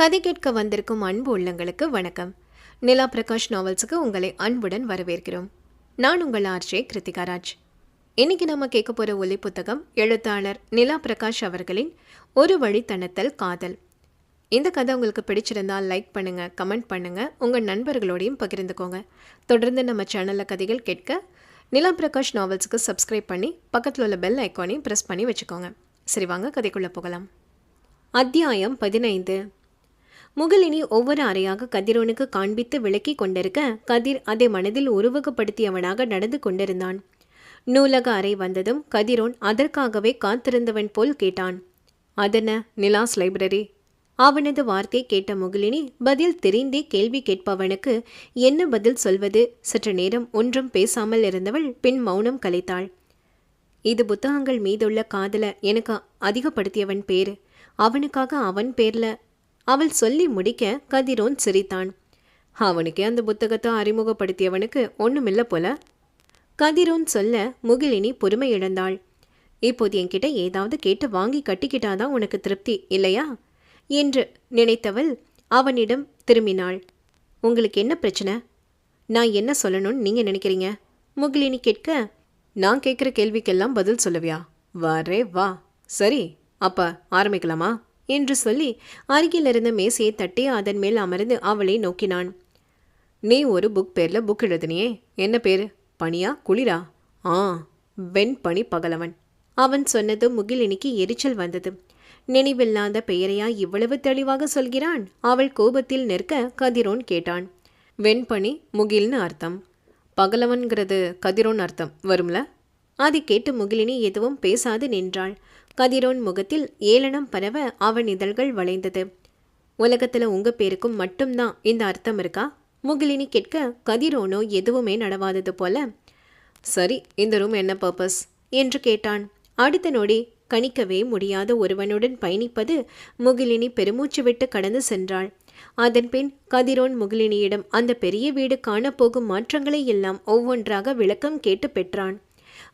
கதை கேட்க வந்திருக்கும் அன்பு உள்ளங்களுக்கு வணக்கம். நிலா பிரகாஷ் நாவல்ஸுக்கு உங்களை அன்புடன் வரவேற்கிறோம். நான் உங்கள் ஆர்ஜே கிருத்திகா ராஜ். இன்னைக்கு நம்ம கேட்க போகிற ஒலி புத்தகம் எழுத்தாளர் நிலா பிரகாஷ் அவர்களின் ஒரு வழித்தனத்தல் காதல். இந்த கதை உங்களுக்கு பிடிச்சிருந்தால் லைக் பண்ணுங்க கமெண்ட் பண்ணுங்க உங்கள் நண்பர்களோடையும் பகிர்ந்துக்கோங்க. தொடர்ந்து நம்ம சேனலில் கதைகள் கேட்க நிலா பிரகாஷ் நாவல்ஸுக்கு சப்ஸ்கிரைப் பண்ணி பக்கத்தில் உள்ள பெல் ஐக்கானையும் ப்ரெஸ் பண்ணி வச்சுக்கோங்க. சரி வாங்க கதைக்குள்ளே போகலாம். அத்தியாயம் பதினைந்து. முகிலினி ஒவ்வொரு அறையாக கதிரோனுக்கு காண்பித்து விளக்கி கொண்டிருக்க கதிர் அதை மனதில் உருவகப்படுத்தியவனாக நடந்து கொண்டிருந்தான். நூலக அறை வந்ததும் கதிரோன் அதற்காகவே காத்திருந்தவன் போல் கேட்டான். அதென்ன நிலாஸ் லைப்ரரி அவனது வார்த்தை கேட்ட முகிலினி பதில் தெரிந்தே கேள்வி கேட்பவனுக்கு என்ன பதில் சொல்வது? சற்று நேரம் ஒன்றும் பேசாமல் இருந்தவள் பின் மௌனம் கலைத்தாள். இது புத்தகங்கள் மீதுள்ள காதல எனக்கு அதிகப்படுத்தியவன் பேரு. அவனுக்காக அவன் பேர்ல அவள் சொல்லி முடிக்க கதிரோன் சிரித்தான். அவனுக்கே அந்த புத்தகத்தை அறிமுகப்படுத்தியவனுக்கு ஒன்றுமில்ல போல. கதிரோன் சொல்ல முகிலினி பொறுமை இழந்தாள். இப்போது என்கிட்ட ஏதாவது கேட்டு வாங்கி கட்டிக்கிட்டாதான் உனக்கு திருப்தி இல்லையா? என்று நினைத்தவள் அவனிடம் திரும்பினாள். உங்களுக்கு என்ன பிரச்சனை? நான் என்ன சொல்லணும்னு நீங்க நினைக்கிறீங்க? முகிலினி கேட்க நான் கேட்குற கேள்விக்கெல்லாம் பதில் சொல்லுவியா? வரே வா. சரி அப்ப ஆரம்பிக்கலாமா? என்று சொல்லி அருகிலிருந்த மேசையை தட்டி அதன் மேல் அமர்ந்து அவளை நோக்கினான். நீ ஒரு புக் பேரில் புக் எழுதினியே? என்ன பேர்? பனியா? குளிரா? ஆ வெண்பனி பகலவன். அவன் சொன்னது முகிலினிக்கு எரிச்சல் வந்தது. நினைவில்லாத பெயரையா இவ்வளவு தெளிவாக சொல்கிறான்? அவள் கோபத்தில் நிற்க கதிரோன் கேட்டான். வெண்பனி முகில்னு அர்த்தம். பகலவன்கிறது கதிரோன் அர்த்தம் வரும்ல? அதை கேட்டு முகிலினி எதுவும் பேசாது நின்றாள். கதிரோன் முகத்தில் ஏளனம் பரவ அவன் இதழ்கள் வளைந்தது. உலகத்துல உங்க பேருக்கும் மட்டும்தான் இந்த அர்த்தம் இருக்கா? முகிலினி கேட்க கதிரோனோ எதுவுமே நடவாதது போல சரி இந்த ரூம் என்ன பர்பஸ் என்று கேட்டான். அடுத்த நொடி கணிக்கவே முடியாத ஒருவனுடன் பயணிப்பது முகிலினி பெருமூச்சு விட்டு கடந்து சென்றாள். அதன்பின் கதிரோன் முகிலினியிடம் அந்த பெரிய வீடு காணப்போகும் மாற்றங்களை எல்லாம் ஒவ்வொன்றாக விளக்கம் கேட்டு பெற்றான்.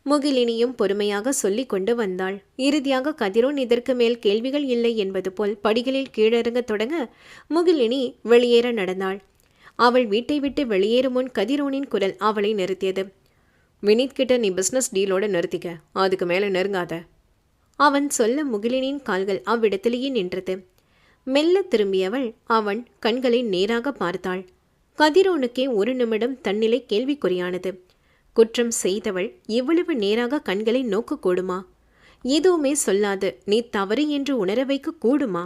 முகிலினியும் பொறுமையாக சொல்லிக் கொண்டு வந்தாள். இறுதியாக கதிரோன் இதற்கு மேல் கேள்விகள் இல்லை என்பது போல் படிகளில் கீழிறங்கத் தொடங்க முகிலினி வெளியேற நடந்தாள். அவள் வீட்டை விட்டு வெளியேறும் முன் கதிரோனின் குரல் அவளை நிறுத்தியது. வினீத் கிட்ட நீ பிசினஸ் டீலோட நிறுத்திக்க. அதுக்கு மேலே நெருங்காத. அவன் சொல்ல முகிலினின் கால்கள் அவ்விடத்திலேயே நின்றது. மெல்ல திரும்பியவள் அவன் கண்களை நேராக பார்த்தாள். கதிரோனுக்கே ஒரு நிமிடம் தன்னிலை கேள்விக்குறியானது. குற்றம் செய்தவள் இவ்வளவு நேராக கண்களை நோக்கக்கூடுமா? எதுவுமே சொல்லாது நீ தவறு என்று உணர வைக்க கூடுமா?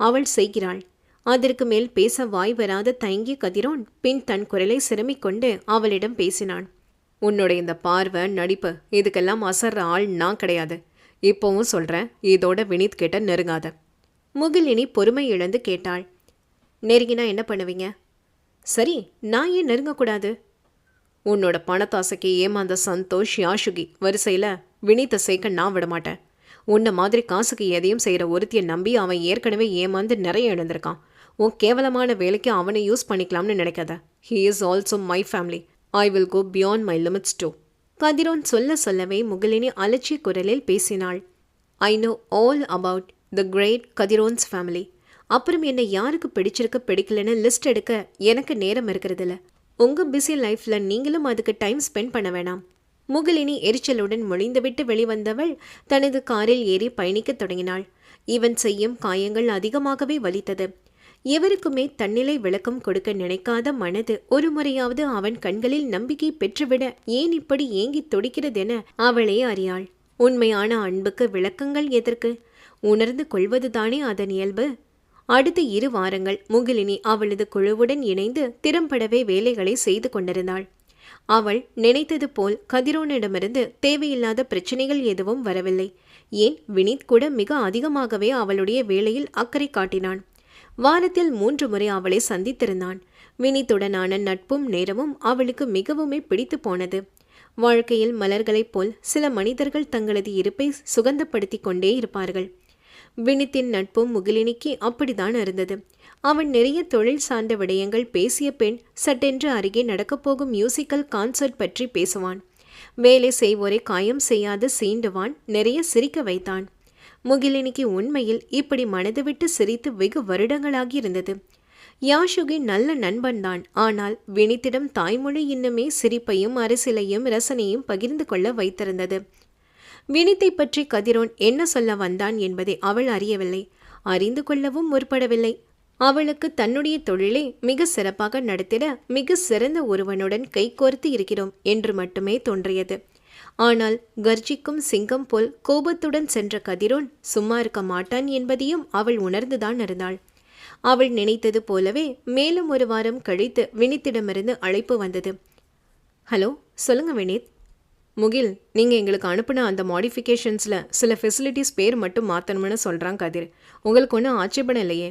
அவள் செய்கிறாள். அதற்கு மேல் பேச வாய் வராத தயங்கிய கதிரோன் பின் தன் குரலை சிரமிக் கொண்டு அவளிடம் பேசினான். உன்னோட இந்த பார்வை நடிப்பு இதுக்கெல்லாம் அசர்ற ஆள் நான் கிடையாது. இப்போவும் சொல்றேன் இதோட வினித் கிட்ட நெருங்காத முகிலினி பொறுமை இழந்து கேட்டாள். நெருங்கினா என்ன பண்ணுவீங்க? சரி நான் ஏன் நெருங்கக்கூடாது? உன்னோட பணத்தாசைக்கு ஏமாந்த சந்தோஷ் யாஷுகி வரிசையில் வினீத்தை சேர்க்க நான் விட மாட்டேன் உன்னை மாதிரி காசுக்கு எதையும் செய்கிற ஒருத்தியை நம்பி அவன் ஏற்கனவே ஏமாந்து நிறைய இழந்திருக்கான். உன் கேவலமான வேலைக்கு அவனை யூஸ் பண்ணிக்கலாம்னு நினைக்காத. He is also my family I will go beyond my limits to Kathiron சொல்ல சொல்லவே முகிலினி அலட்சிய குரலில் பேசினாள். I know all about the great Kathiron's family அப்புறம் என்னை யாருக்கு பிடிச்சிருக்கு பிடிக்கலன்னு லிஸ்ட் எடுக்க எனக்கு நேரம் இருக்கிறதில்ல. உங்க பிஸி லைஃப்ல நீங்களும் அதுக்கு டைம் ஸ்பெண்ட் பண்ண வேணாம். முகிலினி எரிச்சலுடன் மொழிந்துவிட்டு வெளிவந்தவள் தனது காரில் ஏறி பயணிக்கத் தொடங்கினாள். இவன் செய்யும் காயங்கள் அதிகமாகவே வலித்தது. எவருக்குமே தன்னிலை விளக்கம் கொடுக்க நினைக்காத மனது ஒரு முறையாவது அவன் கண்களில் நம்பிக்கை பெற்றுவிட ஏன் இப்படி ஏங்கித் துடிக்கிறதென அவளே அறியாள். உண்மையான அன்புக்கு விளக்கங்கள் எதற்கு? உணர்ந்து கொள்வதுதானே அதன் இயல்பு? அடுத்த இரு வாரங்கள் முகிலினி அவளது குழுவுடன் இணைந்து திறம்படவே வேலைகளை செய்து கொண்டிருந்தாள். அவள் நினைத்தது போல் கதிரோனிடமிருந்து தேவையில்லாத பிரச்சனைகள் எதுவும் வரவில்லை. ஏன்? வினீத் கூட மிக அதிகமாகவே அவளுடைய வேலையில் அக்கறை காட்டினான். வாரத்தில் மூன்று முறை அவளை சந்தித்திருந்தான். வினித்துடனான நட்பும் நேரமும் அவளுக்கு மிகவுமே பிடித்து போனது. வாழ்க்கையில் மலர்களைப் போல் சில மனிதர்கள் தங்களது இருப்பை சுகந்தப்படுத்தி கொண்டே இருப்பார்கள். வினித்தின் நட்பும் முகிலினிக்கு அப்படித்தான் இருந்தது. அவன் நிறைய தொழில் சார்ந்த விடயங்கள் பேசிய பெண் சட்டென்று அருகே நடக்கப்போகும் மியூசிக்கல் கான்சர்ட் பற்றி பேசுவான். வேலை செய்வோரை காயம் செய்யாது சீண்டுவான் நிறைய சிரிக்க வைத்தான். முகிலினிக்கு உண்மையில் இப்படி மனது விட்டு சிரித்து வெகு வருடங்களாகி இருந்தது. யாஷுகி நல்ல நண்பன்தான் ஆனால் வினித்திடம் தாய்மொழி இன்னுமே சிரிப்பையும் அரசியலையும் ரசனையும் பகிர்ந்து கொள்ள வைத்திருந்தது. வினித்தை பற்றி கதிரோன் என்ன சொல்ல வந்தான் என்பதை அவள் அறியவில்லை. அறிந்து கொள்ளவும் முற்படவில்லை. அவளுக்கு தன்னுடைய தொழிலை மிக சிறப்பாக நடத்திட மிக சிறந்த ஒருவனுடன் கைகோர்த்து இருக்கிறோம் என்று மட்டுமே தோன்றியது. ஆனால் கர்ஜிக்கும் சிங்கம் போல் கோபத்துடன் சென்ற கதிரோன் சும்மா இருக்க மாட்டான் என்பதையும் அவள் உணர்ந்துதான் இருந்தாள். அவள் நினைத்தது போலவே மேலும் ஒரு வாரம் கழித்து வினித்திடமிருந்து அழைப்பு வந்தது. ஹலோ சொல்லுங்க வினித். முகில் நீங்கள் எங்களுக்கு அனுப்பின அந்த மாடிஃபிகேஷன்ஸில் சில ஃபெசிலிட்டிஸ் பேர் மட்டும் மாற்றணும்னு சொல்கிறான் கதிர். உங்களுக்கு ஒன்றும் ஆட்சேபணம் இல்லையே.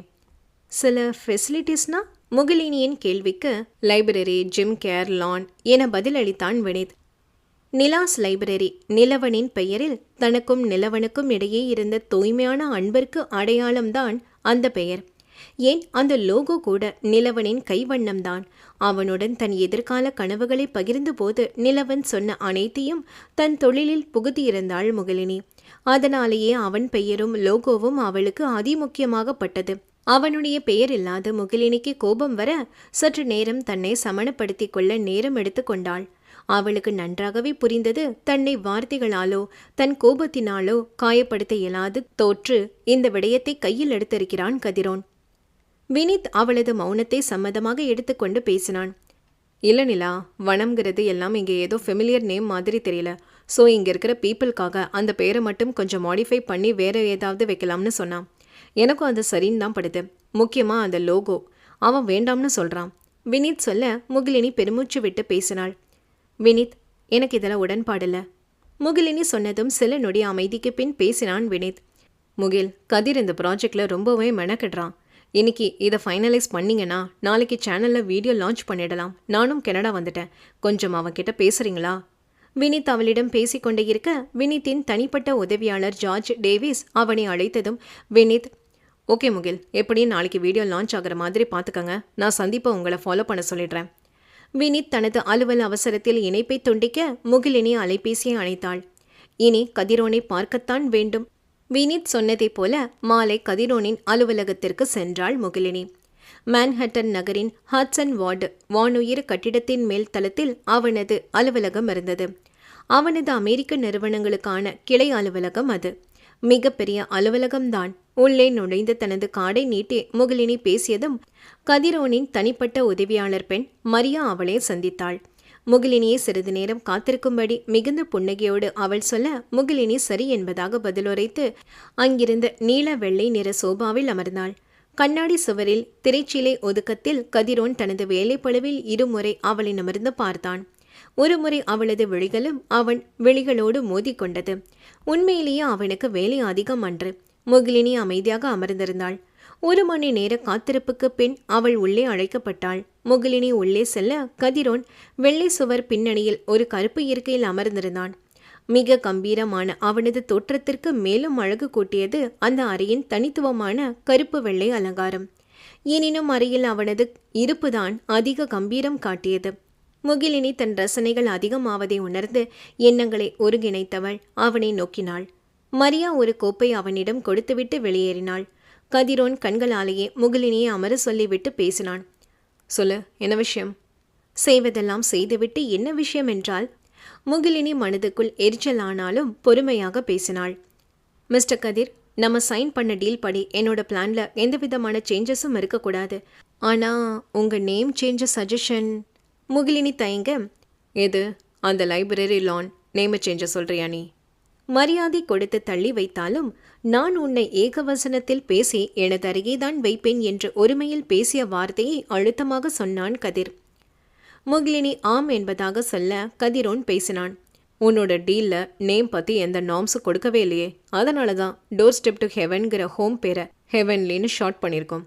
சில ஃபெசிலிட்டிஸ்னா முகிலினியின் கேள்விக்கு லைப்ரரி ஜிம் கேர் லான் என பதிலளித்தான் வினித். நிலாஸ் லைப்ரரி நிலவனின் பெயரில் தனக்கும் நிலவனுக்கும் இடையே இருந்த தூய்மையான அன்பிற்கு அடையாளம்தான் அந்த பெயர். ஏன் அந்த லோகோ கூட நிலவனின் கைவண்ணம்தான்? அவனுடன் தன் எதிர்கால கனவுகளை பகிர்ந்த போது நிலவன் சொன்ன அனைத்தையும் தன் தொழிலில் புகுத்தியிருந்தாள் முகிலினி. அதனாலேயே அவன் பெயரும் லோகோவும் அவளுக்கு அதிமுக்கியமாகப்பட்டது அவனுடைய பெயர் இல்லாத முகிலினிக்கு கோபம் வர சற்று நேரம் தன்னை சமணப்படுத்தி கொள்ள நேரம் எடுத்துக்கொண்டாள் அவளுக்கு நன்றாகவே புரிந்தது தன்னை வார்த்தைகளாலோ தன் கோபத்தினாலோ காயப்படுத்த இயலாது தோற்று இந்த விடயத்தை கையில் எடுத்திருக்கிறான் கதிரோன். வினித் அவளது மௌனத்தை சம்மதமாக எடுத்துக்கொண்டு பேசினான். இல்லை நிலா வனம்ங்கிறது எல்லாம் இங்கே ஏதோ ஃபெமிலியர் நேம் மாதிரி தெரியல. ஸோ இங்கே இருக்கிற பீப்புளுக்காக அந்த பேரை மட்டும் கொஞ்சம் மாடிஃபை பண்ணி வேற ஏதாவது வைக்கலாம்னு சொன்னான். எனக்கும் அது சரின்னு தான் படுது. முக்கியமாக அந்த லோகோ அவன் வேண்டாம்னு சொல்கிறான் வினித் சொல்ல முகிலினி பெருமூச்சு விட்டு பேசினாள். வினித் எனக்கு இதில் உடன்பாடில்ல முகிலினி சொன்னதும் சில நொடி அமைதிக்கு பின் பேசினான் வினித். முகில் கதிர் இந்த ப்ராஜெக்டில் ரொம்பவே மெனக்கிடுறான். இன்னைக்கு இதை ஃபைனலைஸ் பண்ணிங்கன்னா நாளைக்கு சேனலில் வீடியோ லான்ச் பண்ணிடலாம். நானும் கனடா வந்துட்டேன். கொஞ்சம் அவன்கிட்ட பேசுறீங்களா? வினித் அவளிடம் பேசிக்கொண்டே இருக்க வினித்தின் தனிப்பட்ட உதவியாளர் ஜார்ஜ் டேவிஸ் அவனை அழைத்ததும் வினித் ஓகே முகில் எப்படியும் நாளைக்கு வீடியோ லான்ச் ஆகிற மாதிரி பார்த்துக்கங்க நான் சந்திப்பை உங்களை ஃபாலோ பண்ண சொல்லிடுறேன். வினித் தனது அலுவல் அவசரத்தில் இணைப்பை துண்டிக்க முகிலினி அலைபேசியை அணைத்தாள். இனி கதிரோனை பார்க்கத்தான் வேண்டும். வினித் சொன்னதைப் போல மாலை கதிரோனின் அலுவலகத்திற்கு சென்றாள் முகிலினி. மேன்ஹட்டன் நகரின் ஹட்சன் வார்டு வானுயிர் கட்டிடத்தின் மேல் தளத்தில் அவனது அலுவலகம் இருந்தது. அவனது அமெரிக்க நிறுவனங்களுக்கான கிளை அலுவலகம் அது. மிகப்பெரிய அலுவலகம்தான். உள்ளே நுழைந்து தனது காடை நீட்டி முகிலினி பேசியதும் கதிரோனின் தனிப்பட்ட உதவியாளர் பெண் மரியா அவளை சந்தித்தாள். முகிலினியை சிறிது நேரம் காத்திருக்கும்படி மிகுந்த புன்னகையோடு அவள் சொல்ல முகிலினி சரி என்பதாக பதிலுரைத்து அங்கிருந்த நீல வெள்ளை நிற சோபாவில் அமர்ந்தாள். கண்ணாடி சுவரில் திரைச்சீலை ஒதுக்கத்தில் கதிரோன் தனது வேலைப்பழுவில் இருமுறை அவளை நிமிர்ந்து பார்த்தான். ஒருமுறை அவளது விழிகளும் அவன் விழிகளோடு மோதிக்கொண்டது. உண்மையிலேயே அவனுக்கு வேலை அதிகம் அன்று. முகிலினி அமைதியாக அமர்ந்திருந்தாள். ஒரு மணி நேர காத்திருப்புக்கு பின் அவள் உள்ளே அழைக்கப்பட்டாள். முகிலினி உள்ளே செல்ல கதிரோன் வெள்ளை சுவர் பின்னணியில் ஒரு கருப்பு இருக்கையில் அமர்ந்திருந்தான். மிக கம்பீரமான அவனது தோற்றத்திற்கு மேலும் அழகு கூட்டியது அந்த அறையின் தனித்துவமான கருப்பு வெள்ளை அலங்காரம். எனினும் அறையில் அவனது இருப்புதான் அதிக கம்பீரம் காட்டியது. முகிலினி தன் ரசனைகள் அதிகமாவதை உணர்ந்து எண்ணங்களை ஒருங்கிணைத்தவள் அவனை நோக்கினாள். மரியா ஒரு கோப்பை அவனிடம் கொடுத்துவிட்டு வெளியேறினாள். கதிரோன் கண்களாலேயே முகிலினியை அமர சொல்லிவிட்டு பேசினான். சொல்லு என்ன விஷயம்? செய்வதெல்லாம் செய்துவிட்டு என்ன விஷயம் என்றால் முகிலினி மனதுக்குள் எரிச்சல் ஆனாலும் பொறுமையாக பேசினாள். மிஸ்டர் கதிர் நம்ம சைன் பண்ண டீல் படி என்னோட பிளான்ல எந்த விதமான சேஞ்சஸும் இருக்கக்கூடாது. ஆனா உங்க நேம் சேஞ்ச சஜஷன் முகிலினி தயங்க எது? அந்த லைப்ரரி லான். நேம சேஞ்ச சொல்றியா நீ? மரியாதை கொடுத்து தள்ளி வைத்தாலும் நான் உன்னை ஏகவசனத்தில் பேசி எனது அருகேதான் வைப்பேன் என்று ஒருமையில் பேசிய வார்த்தையை அழுத்தமாக சொன்னான் கதிர். முகிலினி ஆம் என்பதாக சொல்ல கதிரோன் பேசினான். உன்னோட டீல்ல நேம் பற்றி எந்த நார்ம்ஸும் கொடுக்கவே இல்லையே. அதனால தான் டோர் ஸ்டெப் டு ஹெவன்கிற ஹோம் பேரை ஹெவன்லின்னு ஷார்ட் பண்ணியிருக்கோம்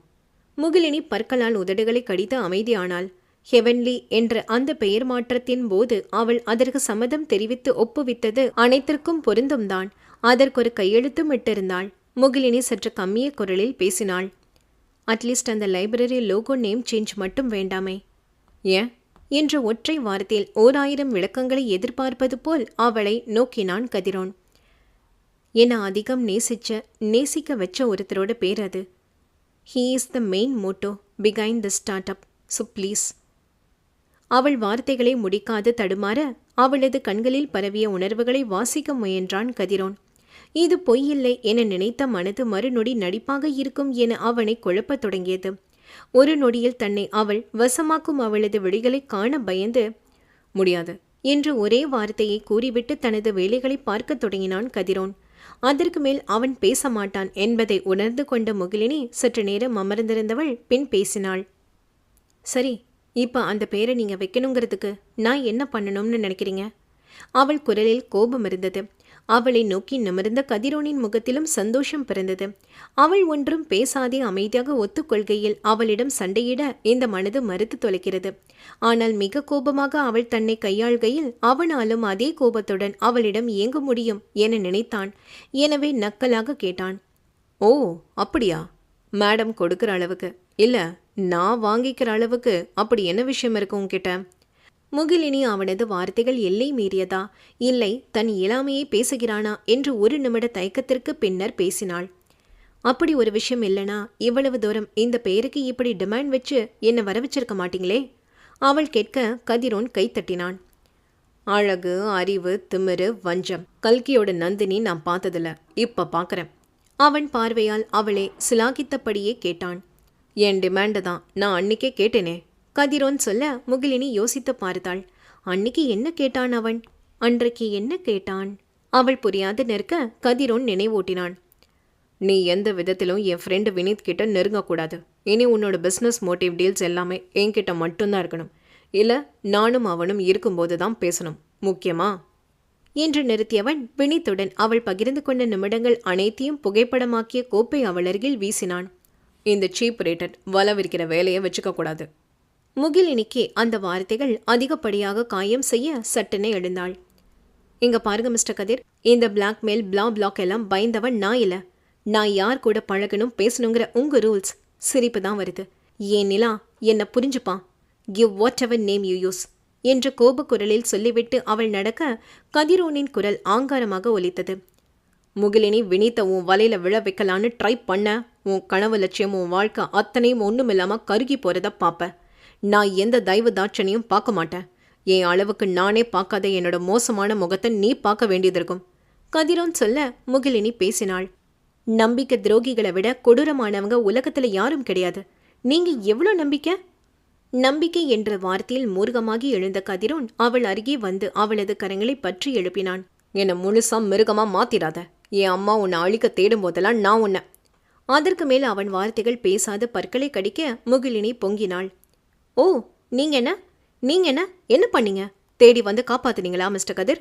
முகிலினி பற்களால் உதடுகளை கடித்து அமைதியானாள். ஹெவன்லி என்ற அந்த பெயர் மாற்றத்தின் போது அவள் அதற்கு சம்மதம் தெரிவித்து ஒப்புவித்தது அனைத்திற்கும் பொருந்தும் தான் அதற்கொரு கையெழுத்தும் இட்டிருந்தாள் முகிலினி சற்று கம்மிய குரலில் பேசினாள். அட்லீஸ்ட் அந்த லைப்ரரி லோகோ நேம் சேஞ்ச் மட்டும் வேண்டாமே. ஏன்? என்ற ஒற்றை வாரத்தில் ஓர் ஆயிரம் விளக்கங்களை எதிர்பார்ப்பது போல் அவளை நோக்கினான் கதிரோன். என்னை அதிகம் நேசிச்ச நேசிக்க வச்ச ஒருத்தரோட பேர் அது. He is the main motto behind the start up so please அவள் வார்த்தைகளை முடிக்காது தடுமாற அவளது கண்களில் பரவிய உணர்வுகளை வாசிக்க முயன்றான் கதிரோன். இது பொய்யில்லை என நினைத்த மனது மறுநொடி நடிப்பாக இருக்கும் என அவனை குழப்பத் தொடங்கியது. ஒரு நொடியில் தன்னை அவள் வசமாக்கும் அவளது விழிகளை காண பயந்து முடியாது என்று ஒரே வார்த்தையை கூறிவிட்டு தனது வேலைகளை பார்க்கத் தொடங்கினான் கதிரோன். அதற்கு மேல் அவன் பேச மாட்டான் என்பதை உணர்ந்து கொண்ட முகிலினி சற்று நேரம் அமர்ந்திருந்தவள் பின் பேசினாள். சரி இப்போ அந்த பேரை நீங்கள் வைக்கணுங்கிறதுக்கு நான் என்ன பண்ணணும்னு நினைக்கிறீங்க? அவள் குரலில் கோபம் இருந்தது. அவளை நோக்கி நிமிர்ந்த கதிரோனின் முகத்திலும் சந்தோஷம் பிறந்தது. அவள் ஒன்றும் பேசாதே அமைதியாக ஒத்துக்கொள்கையில் அவளிடம் சண்டையிட இந்த மனது மறுத்து தொலைக்கிறது. ஆனால் மிக கோபமாக அவள் தன்னை கையாள்கையில் அவனாலும் அதே கோபத்துடன் அவளிடம் இயங்க முடியும் என நினைத்தான். எனவே நக்கலாக கேட்டான். ஓ அப்படியா? மேடம் கொடுக்கிற அளவுக்கு. இல்லை நான் வாங்கிக்கிற அளவுக்கு அப்படி என்ன விஷயம் இருக்கு உன்கிட்ட? முகிலினி அவனது வார்த்தைகள் எல்லை மீறியதா? இல்லை தன் இயலாமையை பேசுகிறானா என்று ஒரு நிமிட தயக்கத்திற்கு பின்னர் பேசினாள். அப்படி ஒரு விஷயம் இல்லைனா இவ்வளவு தூரம் இந்த பெயருக்கு இப்படி டிமாண்ட் வச்சு என்னை வர வச்சிருக்க மாட்டீங்களே? அவள் கேட்க கதிரோன் கைத்தட்டினான் அழகு அறிவு திமிரு வஞ்சம். கல்கியோட நந்தினி நான் பார்த்ததில்ல. இப்ப பார்க்கறேன் அவன் பார்வையால் அவளை சிலாகித்தபடியே கேட்டான். என் டிமாண்டு தான். நான் அன்னைக்கே கேட்டேனே. கதிரோன் சொல்ல முகிலினி யோசித்து பார்த்தாள் அன்னைக்கு என்ன கேட்டான் அவன்? அன்றைக்கு என்ன கேட்டான்? அவள் புரியாது நிற்க கதிரோன் நினைவூட்டினான். நீ எந்த விதத்திலும் என் ஃப்ரெண்டு வினீத் கிட்ட நெருங்கக்கூடாது. இனி உன்னோட பிஸ்னஸ் மோட்டிவ் டீல்ஸ் எல்லாமே என்கிட்ட மட்டும்தான் இருக்கணும். இல்லை நானும் அவனும் இருக்கும்போது தான் பேசணும். முக்கியமா? என்று நிறுத்தியவன் வினித்துடன் அவள் பகிர்ந்து கொண்ட நிமிடங்கள் அனைத்தையும் புகைப்படமாக்கிய கோப்பை அவள் அருகில் வீசினான். இந்த சீப் ரேட்டட் வலவிருக்கிற வேலையை வச்சுக்க கூடாது. முகிலினிக்கு அந்த வார்த்தைகள் அதிகப்படியாக காயம் செய்ய சட்டென எழுந்தாள். இங்க பாருங்க மிஸ்டர் கதிர். இந்த பிளாக்மெயில் பிளா பிளாக் எல்லாம் பயந்தவன் நான் இல்லை. நான் யார் கூட பழகணும் பேசணுங்கிற உங்க ரூல்ஸ் சிரிப்பு தான் வருது. ஏன் நிலா என்னை புரிஞ்சுப்பான் give whatever name you use என்ற கோபக்குரலில் சொல்லிவிட்டு அவள் நடக்க கதிரோனின் குரல் ஆங்காரமாக ஒலித்தது. முகிலினி வினித்த உன் வலையில விழ வைக்கலான்னு ட்ரை பண்ண உன் கனவு லட்சியம் உன் வாழ்க்கை அத்தனையும் ஒன்றுமில்லாம கருகி போறத பார்ப்பேன் நான் எந்த தயவு தாட்சணியும் பார்க்க மாட்டேன். என் அளவுக்கு நானே பார்க்காத என்னோட மோசமான முகத்தை நீ பார்க்க வேண்டியது இருக்கும். கதிரோன் சொல்ல முகிலினி பேசினாள். நம்பிக்கை துரோகிகளை விட கொடூரமானவங்க உலகத்துல யாரும் கிடையாது. நீங்க எவ்வளோ நம்பிக்கை? நம்பிக்கை என்ற வார்த்தையில் மூர்க்கமாகி எழுந்த கதிரோன் அவள் அருகே வந்து அவளது கரங்களை பற்றி எழுப்பினான். என்னை முழுசா மிருகமா மாத்திராத. என் அம்மா உன்னை அழிக்க தேடும் போதெல்லாம் நான் உன்னை அதற்கு மேல் அவன் வார்த்தைகள் பேசாத பற்களை கடிக்க முகிலினி பொங்கினாள். ஓ நீங்க என்ன நீங்க என்ன என்ன பண்ணீங்க? தேடி வந்து காப்பாத்துனீங்களா மிஸ்டர் கதிர்?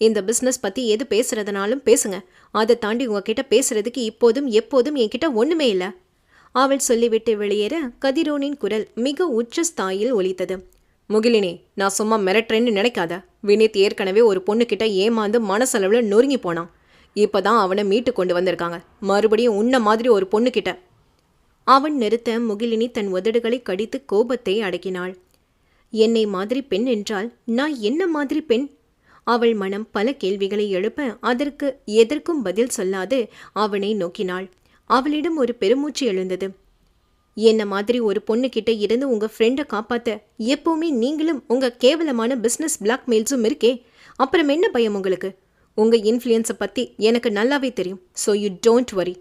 இந்த பிஸ்னஸ் பத்தி எது பேசுறதுனாலும் பேசுங்க. அதை தாண்டி உங்ககிட்ட பேசுறதுக்கு இப்போதும் எப்போதும் என்கிட்ட ஒண்ணுமே இல்லை. அவள் சொல்லிவிட்டு வெளியேற கதிரோனின் குரல் மிக உச்ச ஸ்தாயில் ஒலித்தது. முகிலினி நான் சும்மா மிரட்டுறேன்னு நினைக்காத. வினித் ஏற்கனவே ஒரு பொண்ணுக்கிட்ட ஏமாந்து மனசளவில் நொறுங்கி போனான். இப்போ தான் அவனை மீட்டு கொண்டு வந்திருக்காங்க. மறுபடியும் உன்ன மாதிரி ஒரு பொண்ணுக்கிட்ட அவன் நிறுத்த முகிலினி தன் உதடுகளை கடித்து கோபத்தை அடக்கினாள். என்னை மாதிரி பெண் என்றால் நான் என்ன மாதிரி பெண்? அவள் மனம் பல கேள்விகளை எழுப்ப அதற்கு எதற்கும் பதில் சொல்லாது அவனை நோக்கினாள். அவளிடம் ஒரு பெருமூச்சு எழுந்தது. என்ன மாதிரி ஒரு பொண்ணு கிட்ட இருந்து உங்க ஃப்ரெண்டை காப்பாத்த எப்பவுமே நீங்களும் உங்க கேவலமான பிசினஸ் பிளாக்மெயில்ஸும் இருக்கே. அப்புறம் என்ன பயம் உங்களுக்கு? உங்க இன்ஃப்ளூயன்ஸை பத்தி எனக்கு நல்லாவே தெரியும். ஸோ யூ டோன்ட் வரி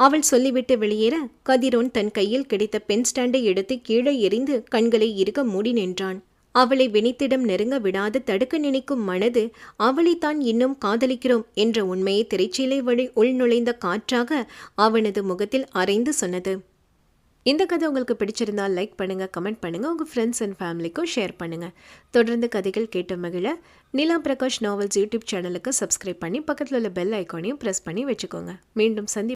அவள் சொல்லிவிட்டு வெளியேற கதிரோன் தன் கையில் கிடைத்த பென் ஸ்டாண்டை எடுத்து கீழே எறிந்து கண்களை இறுக மூடி நின்றான். அவளை வினித்திடம் நெருங்க விடாது தடுக்க நினைக்கும் மனது அவளைத்தான் இன்னும் காதலிக்கிறோம் என்ற உண்மையை திரைச்சீலை வழி உள்நுழைந்த காற்றாக அவனது முகத்தில் அரைந்து சொன்னது. இந்த கதை உங்களுக்கு பிடிச்சிருந்தா லைக் பண்ணுங்க கமெண்ட் பண்ணுங்க உங்க ஃப்ரெண்ட்ஸ் அண்ட் ஃபேமிலிக்கும் ஷேர் பண்ணுங்க. தொடர்ந்து கதைகள் கேட்டு மகிழ நிலா பிரகாஷ் நாவல்ஸ் யூடியூப் சேனலுக்கு சப்ஸ்கிரைப் பண்ணி பக்கத்தில் உள்ள பெல் ஐக்கானையும் ப்ரெஸ் பண்ணி வச்சுக்கோங்க. மீண்டும் சந்தி